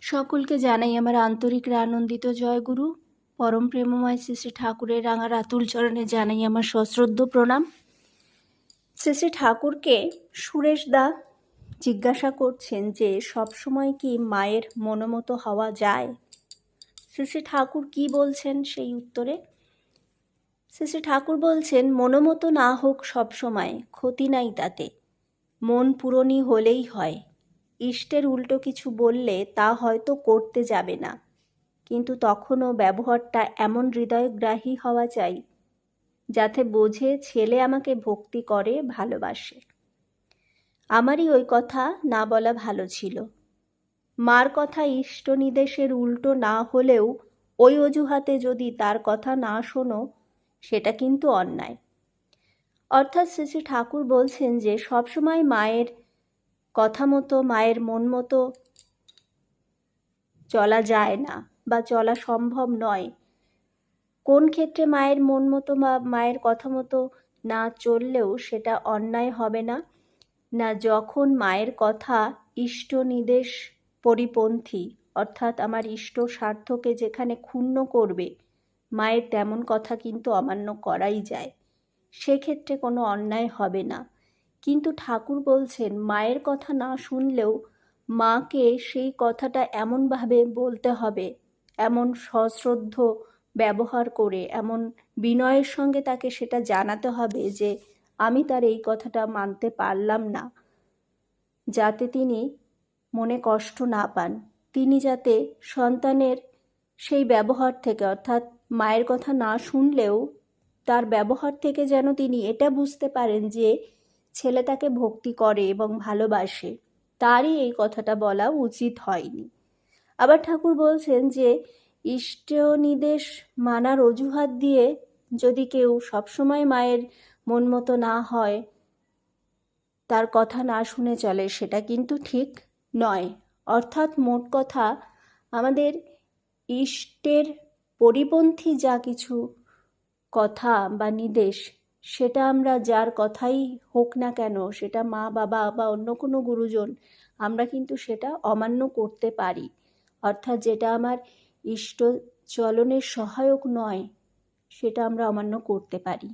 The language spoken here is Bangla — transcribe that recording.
সকলকে জানাই আমার আন্তরিক আনন্দিত জয়গুরু পরম প্রেমময় শ্রী শ্রী ঠাকুরের রাঙা রাতুল চরণে জানাই আমার সশ্রদ্ধ প্রণাম। শ্রী শ্রী ঠাকুরকে সুরেশ দা জিজ্ঞাসা করছেন যে, সবসময় কি মায়ের মনোমতো হওয়া যায়? শ্রী শ্রী ঠাকুর কি বলছেন সেই উত্তরে? শ্রী শ্রী ঠাকুর বলছেন, মনোমতো না হোক সবসময়, ক্ষতি নাই তাতে। মন পূরণী হলেই হয়। ইষ্টের উল্টো কিছু বললে তা হয়তো করতে যাবে না। কিন্তু তখনও ব্যবহারটা এমন হৃদয়গ্রাহী হওয়া চাই, যাতে বোঝে ছেলে আমাকে ভক্তি করে, ভালোবাসে। আমারই ওই কথা না বলা ভালো ছিল। মার কথা ইষ্ট নির্দেশের উল্টো না হলেও ওই অজুহাতে যদি তার কথা না শোনো, সেটা কিন্তু অন্যায়। অর্থাৎ শ্রী শ্রী ঠাকুর বলছেন যে সবসময় মায়ের কথা মতো, মায়ের মন মতো চলা যায় না বা চলা সম্ভব নয়। কোন ক্ষেত্রে মায়ের মন মতো বা মায়ের কথা মতো না চললেও সেটা অন্যায় হবে না? না যখন মায়ের কথা ইষ্ট নির্দেশ পরিপন্থী, অর্থাৎ আমার ইষ্ট স্বার্থকে যেখানে ক্ষুণ্ণ করবে, মায়ের তেমন কথা কিন্তু অমান্য করাই যায়। সেক্ষেত্রে কোনো অন্যায় হবে না। কিন্তু ঠাকুর বলছেন, মায়ের কথা না শুনলেও মাকে সেই কথাটা এমনভাবে বলতে হবে, এমন সশ্রদ্ধ ব্যবহার করে, এমন বিনয়ের সঙ্গে তাকে সেটা জানাতে হবে যে আমি তার এই কথাটা মানতে পারলাম না, যাতে তিনি মনে কষ্ট না পান। তিনি যাতে সন্তানের সেই ব্যবহার থেকে, অর্থাৎ মায়ের কথা না শুনলেও তার ব্যবহার থেকে যেন তিনি এটা বুঝতে পারেন যে ছেলে তাকে ভক্তি করে এবং ভালোবাসে, তারই এই কথাটা বলা উচিত হয়নি। আবার ঠাকুর বলছেন যে ইষ্ট নির্দেশ মানার অজুহাত দিয়ে যদি কেউ সবসময় মায়ের মন মতো না হয়, তার কথা না শুনে চলে, সেটা কিন্তু ঠিক নয়। অর্থাৎ মোট কথা, আমাদের ইষ্টের পরিপন্থী যা কিছু কথা বা নির্দেশ সেটা আমরা যার কথাই হোক না কেন, সেটা মা, বাবা বা অন্য কোনো গুরুজন, আমরা কিন্তু সেটা অমান্য করতে পারি। অর্থাৎ যেটা আমার ইষ্ট চলনের সহায়ক নয়, সেটা আমরা অমান্য করতে পারি।